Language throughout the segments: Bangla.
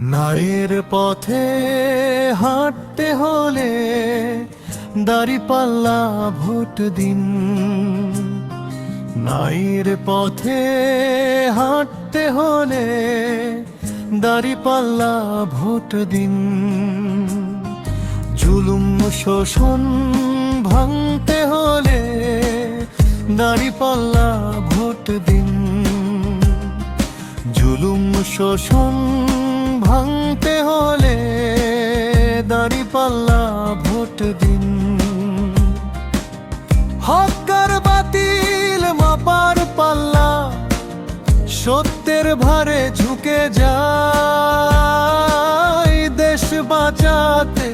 নায়ের পথে হাঁটতে হলে দাড়ি পাল্লা ভোট দিন। নায়ের পথে হাঁটতে হলে দাড়ি পাল্লা ভোট দিন। জুলুম শোষণ ভাঙতে হলে দাড়ি পাল্লা ভোট দিন। জুলুম শোষণ ভাঙতে হলে দাড়ি পাল্লা ভোট দিন। হকার বাতিল মাপার পাল্লা, সত্যের ভারে ঝুঁকে যায়। দেশ বাঁচাতে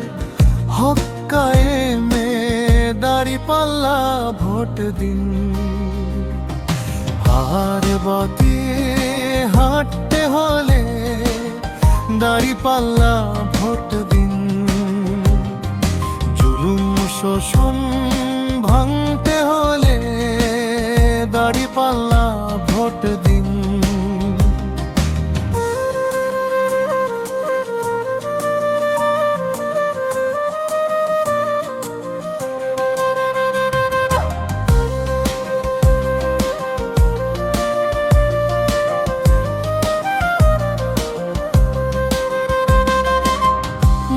হকায়ে মে দাড়ি পাল্লা ভোট দিন। আর বাতি হাঁটতে হলে দাড়ি পাল্লা ভোট দিন জুলুম শোষণ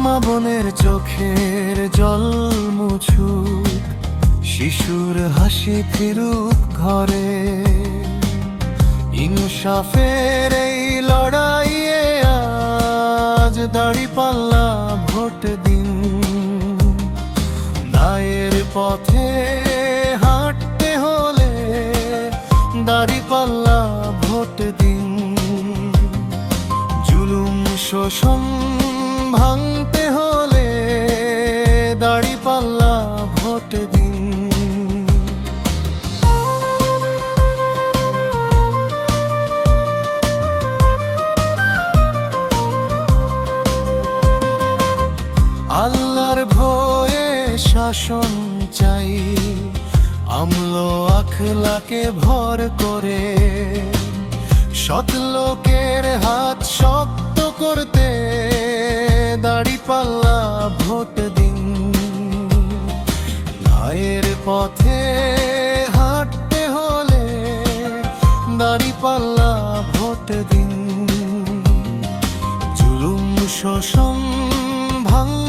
মা বোনের চোখের জল মুছুক, শিশুর হাসি ফিরুক ঘরে। ইনসাফের এই লড়াইয়ে আজ দাড়ি পাল্লা ভোট দিন। দায়ের পথে হাঁটতে হলে দাড়ি পাল্লা ভোট দিন। জুলুম শোষণ ভাঙতে হলে দাড়ি পাল্লা ভোট দিন। আল্লাহর ভয়ে শাসন চাই, আমল আখলাকে ভর করে। সৎ লোকের হাত শক্ত দাড়ি পাল্লা ভোট দিন। ন্যায়ের পথে হাঁটতে হলে দাড়ি পাল্লা ভোট দিন। জুলুম শোষণ ভাঙতে